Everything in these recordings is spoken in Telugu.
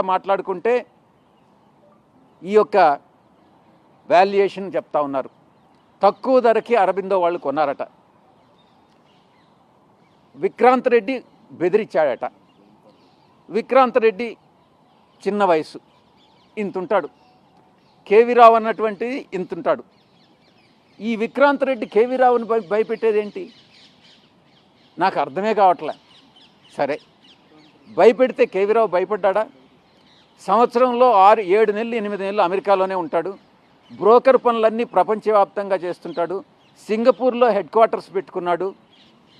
మాట్లాడుకుంటే ఈ యొక్క వాల్యుయేషన్ చెప్తా ఉన్నారు. తక్కువ ధరకి అరబిందో వాళ్ళు కొన్నారట. విక్రాంత్ రెడ్డి బెదిరించాడట. విక్రాంత్ రెడ్డి చిన్న వయసు ఇంతుంటాడు. కేవీ రావు అన్నటువంటిది ఇంతుంటాడు. ఈ విక్రాంత్ రెడ్డి కేవీ రావుని భయ భయపెట్టేది ఏంటి నాకు అర్థమే కావట్లే. సరే. భయపెడితే కేవీరావు భయపడ్డా సంవత్సరంలో ఆరు ఏడు నెలలు ఎనిమిది నెలలు అమెరికాలోనే ఉంటాడు. బ్రోకర్ పనులన్నీ ప్రపంచవ్యాప్తంగా చేస్తుంటాడు. సింగపూర్లో హెడ్ క్వార్టర్స్ పెట్టుకున్నాడు.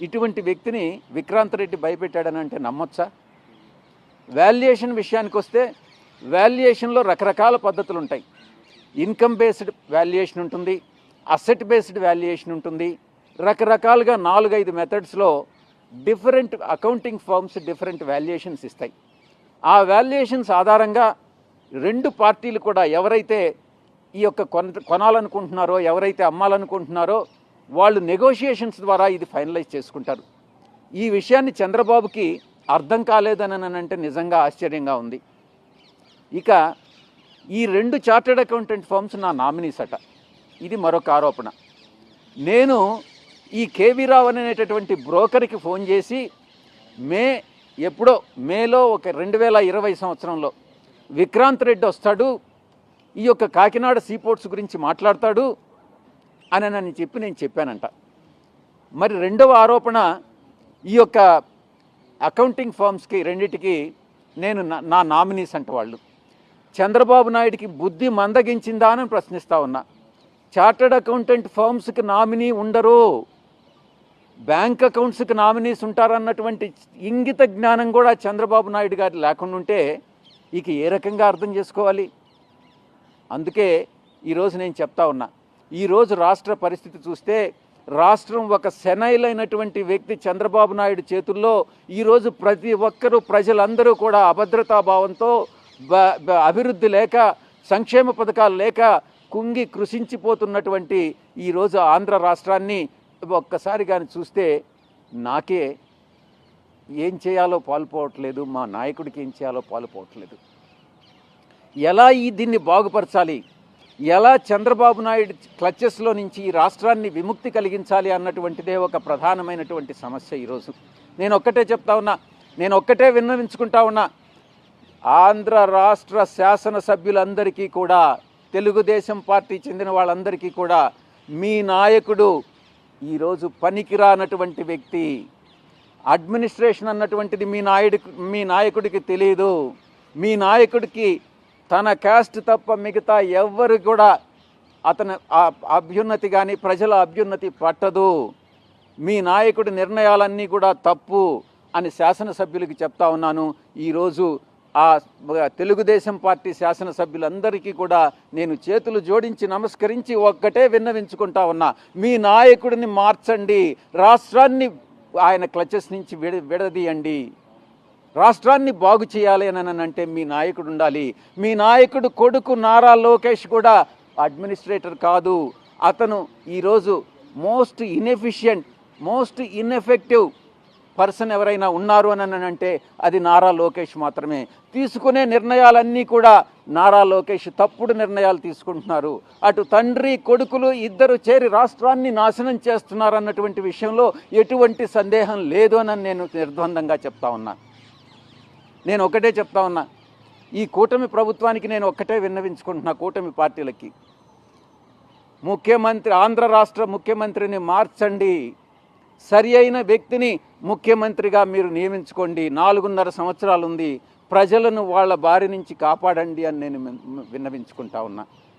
ఇటువంటి వ్యక్తిని విక్రాంత్ రెడ్డి భయపెట్టాడని అంటే నమ్మొచ్చా? వాల్యుయేషన్ విషయానికి వస్తే వాల్యుయేషన్లో రకరకాల పద్ధతులు ఉంటాయి ఇన్కమ్ బేస్డ్ వాల్యుయేషన్ ఉంటుంది అసెట్ బేస్డ్ వాల్యుయేషన్ ఉంటుంది. రకరకాలుగా నాలుగైదు మెథడ్స్లో different accounting firms different valuations ఇస్తాయి. ఆ వాల్యుయేషన్స్ ఆధారంగా రెండు పార్టీలు కూడా ఎవరైతే ఈ యొక్క కొన కొనాలనుకుంటున్నారో ఎవరైతే అమ్మాలనుకుంటున్నారో వాళ్ళు నెగోషియేషన్స్ ద్వారా ఇది ఫైనలైజ్ చేసుకుంటారు. ఈ విషయాన్ని చంద్రబాబుకి అర్థం కాలేదని అంటే నిజంగా ఆశ్చర్యంగా ఉంది. ఇక ఈ రెండు చార్టెడ్ అకౌంటెంట్ ఫర్మ్స్ నా నామినీస్ అట. ఇది మరొక ఆరోపణ. నేను ఈ కేవీ రావు అనేటటువంటి బ్రోకర్కి ఫోన్ చేసి మే ఎప్పుడో మేలో ఒక రెండు వేల ఇరవై సంవత్సరంలో విక్రాంత్ రెడ్డి వస్తాడు ఈ యొక్క కాకినాడ సీపోర్ట్స్ గురించి మాట్లాడతాడు అని నన్ను చెప్పి నేను చెప్పానంట. మరి రెండవ ఆరోపణ ఈ యొక్క అకౌంటింగ్ ఫర్మ్స్కి రెండిటికి నేను నా- నా నామినీస్ అంట వాళ్ళు. చంద్రబాబు నాయుడికి బుద్ధి మందగించిందా అని ప్రశ్నిస్తా ఉన్నా. చార్టర్డ్ అకౌంటెంట్ ఫర్మ్స్కి నామినీ ఉండరు? బ్యాంక్ అకౌంట్స్కి నామినీస్ ఉంటారన్నటువంటి ఇంగిత జ్ఞానం కూడా చంద్రబాబు నాయుడు గారు లేకుండా ఉంటే ఇక ఏ రకంగా అర్థం చేసుకోవాలి? అందుకే ఈరోజు నేను చెప్తా ఉన్నా. ఈరోజు రాష్ట్ర పరిస్థితి చూస్తే రాష్ట్రం ఒక శనైలైనటువంటి వ్యక్తి చంద్రబాబు నాయుడు చేతుల్లో ఈరోజు ప్రతి ఒక్కరూ ప్రజలందరూ కూడా అభద్రతా భావంతో బ- బ- అభివృద్ధి లేక సంక్షేమ పథకాలు లేక కుంగి కృషించిపోతున్నటువంటి ఈరోజు ఆంధ్ర రాష్ట్రాన్ని ఒక్కసారి కానీ చూస్తే నాకే ఏం చేయాలో పాల్పోవట్లేదు మా నాయకుడికి ఏం చేయాలో పాల్పోవట్లేదు. ఎలా ఈ దీన్ని బాగుపరచాలి? ఎలా చంద్రబాబు నాయుడు క్లచెస్లో నుంచి ఈ రాష్ట్రాన్ని విముక్తి కలిగించాలి అన్నటువంటిదే ఒక ప్రధానమైనటువంటి సమస్య ఈరోజు. నేను ఒక్కటే చెప్తా ఉన్నా నేను ఒక్కటే విన్నవించుకుంటా ఉన్నా ఆంధ్ర రాష్ట్ర శాసనసభ్యులందరికీ కూడా తెలుగుదేశం పార్టీ చెందిన వాళ్ళందరికీ కూడా మీ నాయకుడు ఈరోజు పనికిరానటువంటి వ్యక్తి అడ్మినిస్ట్రేషన్ అన్నటువంటిది మీ నాయుడు మీ నాయకుడికి తెలియదు మీ నాయకుడికి తన క్యాస్ట్ తప్ప మిగతా ఎవ్వరు కూడా అతని అభ్యున్నతి కానీ ప్రజల అభ్యున్నతి పట్టదు. మీ నాయకుడి నిర్ణయాలన్నీ కూడా తప్పు అని శాసనసభ్యులకి చెప్తా ఉన్నాను. ఈరోజు ఆ తెలుగుదేశం పార్టీ శాసనసభ్యులందరికీ కూడా నేను చేతులు జోడించి నమస్కరించి ఒక్కటే విన్నవించుకుంటా ఉన్నా. మీ నాయకుడిని మార్చండి. రాష్ట్రాన్ని ఆయన క్లచెస్ నుంచి విడ విడదీయండి. రాష్ట్రాన్ని బాగు చేయాలి అని అంటే మీ నాయకుడు ఉండాలి. మీ నాయకుడు కొడుకు నారా లోకేష్ కూడా అడ్మినిస్ట్రేటర్ కాదు. అతను ఈరోజు most inefficient most ineffective person ఎవరైనా ఉన్నారు అని అంటే అది నారా లోకేష్ మాత్రమే. తీసుకునే నిర్ణయాలన్నీ కూడా నారా లోకేష్ తప్పుడు నిర్ణయాలు తీసుకుంటున్నారు. అటు తండ్రి కొడుకులు ఇద్దరు చేరి రాష్ట్రాన్ని నాశనం చేస్తున్నారు అన్నటువంటి విషయంలో ఎటువంటి సందేహం లేదు అని నేను నిర్ద్వందంగా చెప్తా ఉన్నా. నేను ఒకటే చెప్తా ఉన్నా. ఈ కూటమి ప్రభుత్వానికి నేను ఒక్కటే విన్నవించుకుంటున్నా కూటమి పార్టీలకి. ముఖ్యమంత్రి ఆంధ్ర రాష్ట్ర ముఖ్యమంత్రిని మార్చండి. సరి అయిన వ్యక్తిని ముఖ్యమంత్రిగా మీరు నియమించుకోండి. నాలుగున్నర సంవత్సరాలు ఉంది ప్రజలను వాళ్ళ బారి నుంచి కాపాడండి అని నేను విన్నవించుకుంటా ఉన్నా.